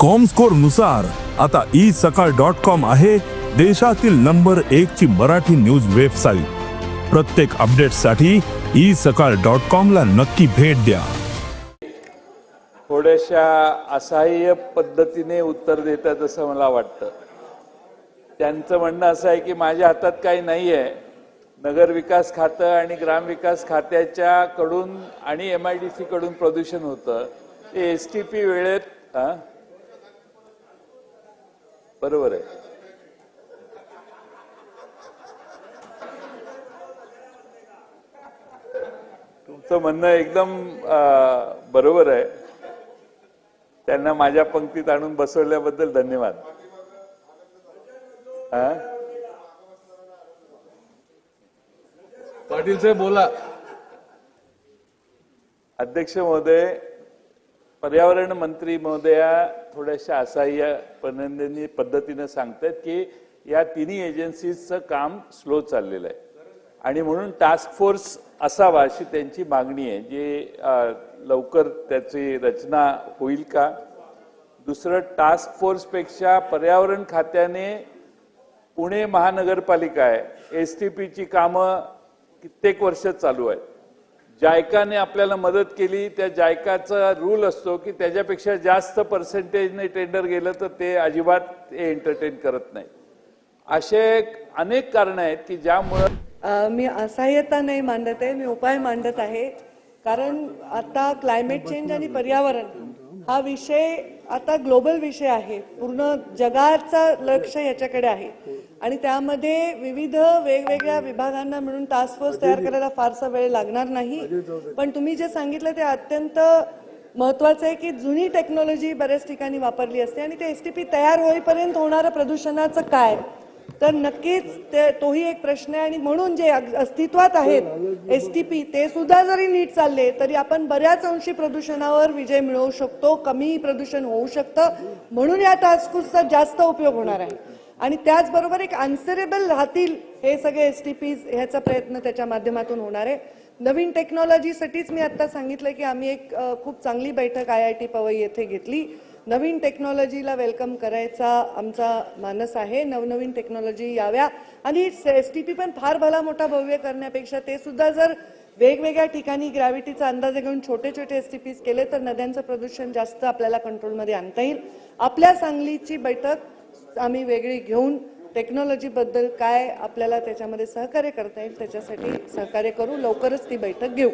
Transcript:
कॉमस्कोरनुसार आता ई सकाळ dot com आहे देशातील नंबर एक ची मराठी न्यूज वेबसाईट प्रत्येक अपडेटसाठी ई सकाळ डॉट कॉम ला नक्की भेट द्या. थोड्याशा असहाय्य पद्धतीने उत्तर देतात असं मला वाटतं. त्यांचं म्हणणं असं आहे की माझ्या हातात काही नाही आहे नगर विकास खातं आणि ग्रामविकास खात्याच्या कडून आणि एम आय डी सी कडून प्रदूषण होतं. ते एस टी पी वेळेत हा? बरोबर आहे. तुमचं म्हणणं एकदम बरोबर आहे. त्यांना माझ्या पंक्तीत आणून बसवल्याबद्दल धन्यवाद. हा? पाटील साहेब बोला. अध्यक्ष महोदय पर्यावरण मंत्री महोदया थोड्याशा असह्य पद्धतीनं सांगतात की या तिन्ही एजन्सीजचं काम स्लो चाललेलं आहे. आणि म्हणून टास्क फोर्स असावा अशी त्यांची मागणी आहे. जे लवकर त्याची रचना होईल का? दुसरं टास्क फोर्सपेक्षा पर्यावरण खात्याने पुणे महानगरपालिका आहे. एस टी पीची कामं कित्येक वर्ष चालू आहेत. जायकाने आपल्याला मदत केली त्या जायकाचा रूल असतो की त्याच्यापेक्षा जास्त पर्सेंटेजने टेंडर गेलं तर ते अजिबात ते एंटरटेन करत नाही. असे अनेक कारणं आहेत की ज्यामुळं मी असहाय्यता नाही मांडत आहे मी उपाय मांडत आहे. कारण आता क्लायमेट चेंज आणि पर्यावरण हा विषय आता ग्लोबल विषय आहे. पूर्ण जगाचं लक्ष याच्याकडे आहे. आणि त्यामध्ये विविध वेगवेगळ्या विभागांना मिळून टास्क फोर्स तयार करायला फारसा वेळ लागणार नाही. पण तुम्ही जे सांगितलं ते अत्यंत महत्वाचं आहे की जुनी टेक्नॉलॉजी बऱ्याच ठिकाणी वापरली असते आणि ते एस टी पी तयार होईपर्यंत होणारं प्रदूषणाचं काय? तर नक्कीच ते तोही एक प्रश्न आहे. आणि म्हणून जे अस्तित्वात आहेत एस टी पी ते सुद्धा जरी नीट चालले तरी आपण बऱ्याच अंशी प्रदूषणावर विजय मिळवू शकतो. कमी प्रदूषण होऊ शकतं. म्हणून या टास्क फोर्सचा जास्त उपयोग होणार आहे. आणि त्याचबरोबर एक आन्सरेबल राहतील हे सगळे एस टी पी ह्याचा प्रयत्न त्याच्या माध्यमातून होणार आहे. नवीन टेक्नॉलॉजीसाठीच मी आता सांगितलं की आम्ही एक खूप चांगली बैठक आय आय टी पवई येथे घेतली. नवीन टेक्नॉलॉजीला वेलकम करायचा आमचा मानस आहे. नवनवीन टेक्नॉलॉजी याव्या. आणि एस टी पी पण फार भला मोठा भव्य करण्यापेक्षा ते सुद्धा जर वेगवेगळ्या ठिकाणी ग्रॅव्हिटीचा अंदाज घेऊन छोटे छोटे एस टी पीज केले तर नद्यांचं प्रदूषण जास्त आपल्याला कंट्रोलमध्ये आणता येईल. आपल्या सांगलीची बैठक आम्ही वेगळी घेऊन टेक्नॉलॉजीबद्दल काय आपल्याला त्याच्यामध्ये सहकार्य करता येईल त्याच्यासाठी सहकार्य करू. लवकरच ती बैठक घेऊ.